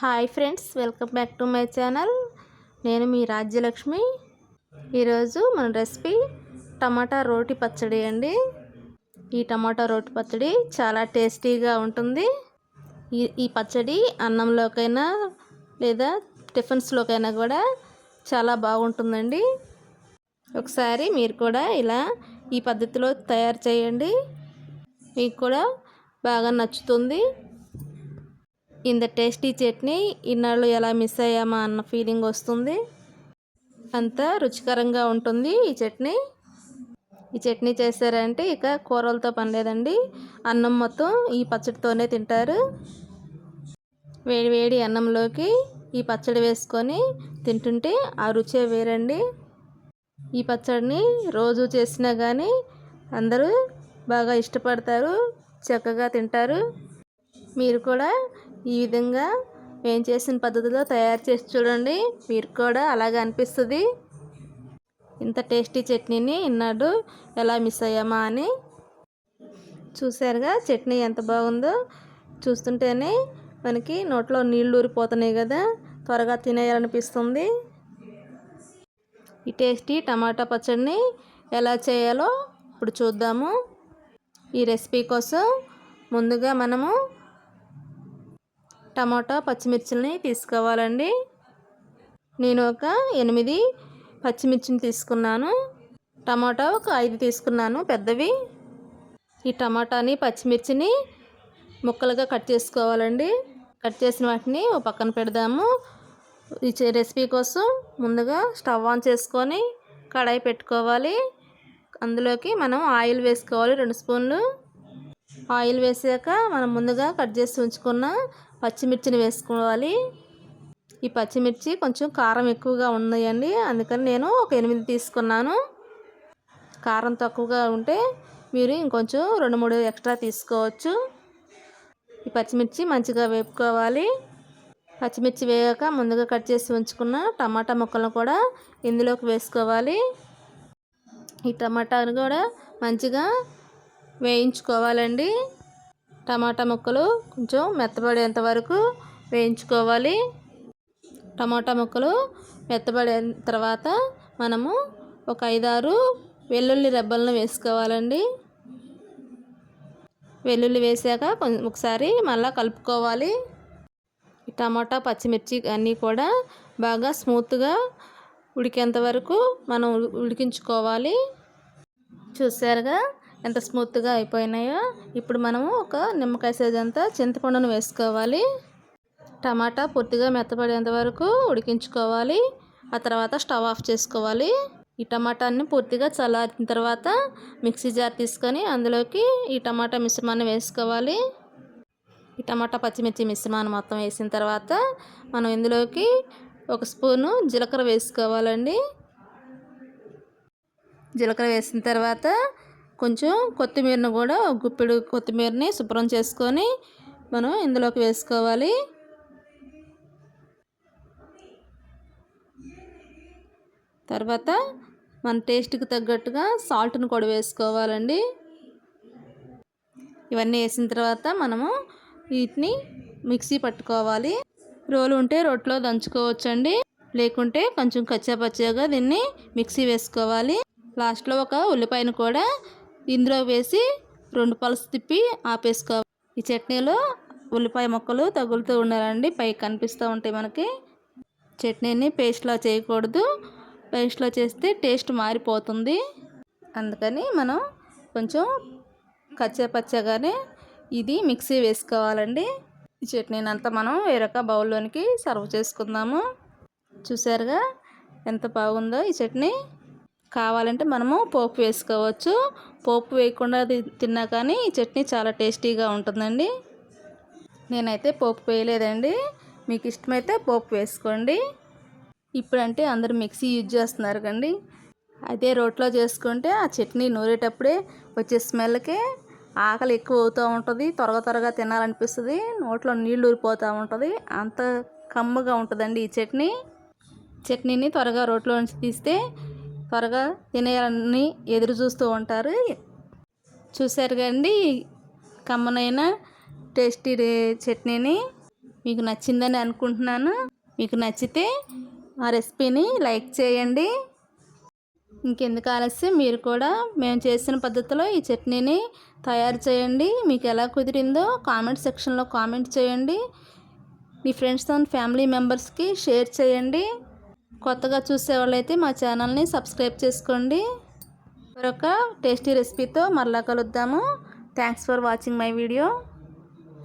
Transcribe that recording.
Hi friends welcome back to my channel. నేను మీ రాజ్యలక్ష్మి. ఈరోజు మన రెసిపీ టమాటా రోటి పచ్చడి అండి. ఈ టమాటా రోటి పచ్చడి చాలా టేస్టీగా ఉంటుంది. ఈ ఈ పచ్చడి అన్నంలోకైనా లేదా టిఫిన్స్లోకైనా కూడా చాలా బాగుంటుందండి. ఒకసారి మీరు కూడా ఇలా ఈ పద్ధతిలో తయారు చేయండి. మీకు కూడా బాగా నచ్చుతుంది. ఇంత టేస్టీ చట్నీ ఇన్నాళ్ళు ఎలా మిస్ అయ్యామా అన్న ఫీలింగ్ వస్తుంది. అంత రుచికరంగా ఉంటుంది ఈ చట్నీ. ఈ చట్నీ చేశారంటే ఇక కూరలతో పని లేదండి. అన్నం మొత్తం ఈ పచ్చడితోనే తింటారు. వేడి వేడి అన్నంలోకి ఈ పచ్చడి వేసుకొని తింటుంటే ఆ రుచే వేరండి. ఈ పచ్చడిని రోజు చేసినా కానీ అందరూ బాగా ఇష్టపడతారు చక్కగా తింటారు. మీరు కూడా ఈ విధంగా మేము చేసిన పద్ధతిలో తయారు చేసి చూడండి. మీరు కూడా అలాగే అనిపిస్తుంది. ఇంత టేస్టీ చట్నీని ఇన్నాడు ఎలా మిస్ అయ్యామా అని చూసారుగా చట్నీ ఎంత బాగుందో చూస్తుంటేనే మనకి నోట్లో నీళ్ళు ఊరిపోతున్నాయి కదా. త్వరగా తినేయాలనిపిస్తుంది. ఈ టేస్టీ టమాటా పచ్చడిని ఎలా చేయాలో ఇప్పుడు చూద్దాము. ఈ రెసిపీ కోసం ముందుగా మనము టమాటా పచ్చిమిర్చిని తీసుకోవాలండి. నేను ఒక ఎనిమిది పచ్చిమిర్చిని తీసుకున్నాను. టమాటా ఒక ఐదు తీసుకున్నాను పెద్దవి. ఈ టమాటాని పచ్చిమిర్చిని ముక్కలుగా కట్ చేసుకోవాలండి. కట్ చేసిన వాటిని ఓ పక్కన పెడదాము. ఈ రెసిపీ కోసం ముందుగా స్టవ్ ఆన్ చేసుకొని కడాయి పెట్టుకోవాలి. అందులోకి మనం ఆయిల్ వేసుకోవాలి రెండు స్పూన్లు. ఆయిల్ వేసాక మనం ముందుగా కట్ చేసి ఉంచుకున్న పచ్చిమిర్చిని వేసుకోవాలి. ఈ పచ్చిమిర్చి కొంచెం కారం ఎక్కువగా ఉన్నాయండి. అందుకని నేను ఒక ఎనిమిది తీసుకున్నాను. కారం తక్కువగా ఉంటే మీరు ఇంకొంచెం రెండు మూడు ఎక్స్ట్రా తీసుకోవచ్చు. ఈ పచ్చిమిర్చి మంచిగా వేపుకోవాలి. పచ్చిమిర్చి వేగాక ముందుగా కట్ చేసి ఉంచుకున్న టమాటా ముక్కలను కూడా ఇందులోకి వేసుకోవాలి. ఈ టమాటాను కూడా మంచిగా వేయించుకోవాలండి. టమాటా ముక్కలు కొంచెం మెత్తబడేంత వరకు వేయించుకోవాలి. టమాటా ముక్కలు మెత్తబడిన తర్వాత మనము ఒక ఐదారు వెల్లుల్లి రెబ్బలను వేసుకోవాలండి. వెల్లుల్లి వేసాక కొంచెం ఒకసారి మళ్ళీ కలుపుకోవాలి. టమాటా పచ్చిమిర్చి అన్నీ కూడా బాగా స్మూత్గా ఉడికేంత వరకు మనం ఉడికించుకోవాలి. చూసారుగా? ఎంత స్మూత్గా అయిపోయినాయో ఇప్పుడు మనము ఒక నిమ్మకాయ సైజ్ అంతా చింతపండును వేసుకోవాలి. టమాటా పూర్తిగా మెత్తపడేంత వరకు ఉడికించుకోవాలి. ఆ తర్వాత స్టవ్ ఆఫ్ చేసుకోవాలి. ఈ టమాటాన్ని పూర్తిగా చల్లారిన తర్వాత మిక్సీ జార్ తీసుకొని అందులోకి ఈ టమాటా మిశ్రమాన్ని వేసుకోవాలి. ఈ టమాటా పచ్చిమిర్చి మిశ్రమాన్ని మొత్తం వేసిన తర్వాత మనం ఇందులోకి ఒక స్పూను జీలకర్ర వేసుకోవాలండి. జీలకర్ర వేసిన తర్వాత కొంచెం కొత్తిమీరను కూడా గుప్పెడు కొత్తిమీరని శుభ్రం చేసుకొని మనం ఇందులోకి వేసుకోవాలి. తర్వాత మన టేస్ట్కి తగ్గట్టుగా సాల్ట్ను కూడా వేసుకోవాలండి. ఇవన్నీ వేసిన తర్వాత మనము వీటిని మిక్సీ పట్టుకోవాలి. రోలు ఉంటే రొట్టెలో దంచుకోవచ్చండి. లేకుంటే కొంచెం కచ్చాపచ్చాగా దీన్ని మిక్సీ వేసుకోవాలి. లాస్ట్లో ఒక ఉల్లిపాయను కూడా ఇందులో వేసి రెండు పలుసు తిప్పి ఆపేసుకోవాలి ఈ చట్నీలో ఉల్లిపాయ ముక్కలు తగులుతూ ఉండాలండి. పై కనిపిస్తూ ఉంటాయి మనకి. చట్నీని పేస్ట్లా చేయకూడదు. పేస్ట్లో చేస్తే టేస్ట్ మారిపోతుంది. అందుకని మనం కొంచెం కచ్చపచ్చగానే ఇది మిక్సీ వేసుకోవాలండి. ఈ చట్నీని అంతా మనం వేరొక బౌల్లోనికి సర్వ్ చేసుకుందాము. చూసారుగా ఎంత బాగుందో ఈ చట్నీ. కావాలంటే మనము పోపు వేసుకోవచ్చు. పోపు వేయకుండా తిన్నా కానీ ఈ చట్నీ చాలా టేస్టీగా ఉంటుందండి. నేనైతే పోపు వేయలేదండి. మీకు ఇష్టమైతే పోపు వేసుకోండి. ఇప్పుడంటే అందరు మిక్సీ యూజ్ చేస్తున్నారు కండి. అదే రోట్లో చేసుకుంటే ఆ చట్నీ నూరేటప్పుడే వచ్చే స్మెల్కే ఆకలి ఎక్కువ అవుతూ ఉంటుంది. త్వరగా త్వరగా తినాలనిపిస్తుంది. నోట్లో నీళ్ళు ఊరిపోతూ ఉంటుంది. అంత కమ్మగా ఉంటుందండి ఈ చట్నీ. చట్నీని త్వరగా రోట్లో నుంచి తీస్తే త్వరగా తినేయాలని ఎదురు చూస్తూ ఉంటారు. చూశారు కండి కమ్మనైన టేస్టీ చట్నీని మీకు నచ్చిందని అనుకుంటున్నాను. మీకు నచ్చితే ఆ రెసిపీని లైక్ చేయండి. ఇంకెందుకు ఆలస్యం? మీరు కూడా మేము చేసిన పద్ధతిలో ఈ చట్నీని తయారు చేయండి. మీకు ఎలా కుదిరిందో కామెంట్ సెక్షన్లో కామెంట్ చేయండి. మీ ఫ్రెండ్స్ అండ్ ఫ్యామిలీ మెంబర్స్కి షేర్ చేయండి. కొత్తగా చూసే వాళ్ళైతే మా ఛానల్ని సబ్స్క్రైబ్ చేసుకోండి. మరొక టేస్టీ రెసిపీతో మరలా కలుద్దాము. Thanks for watching my video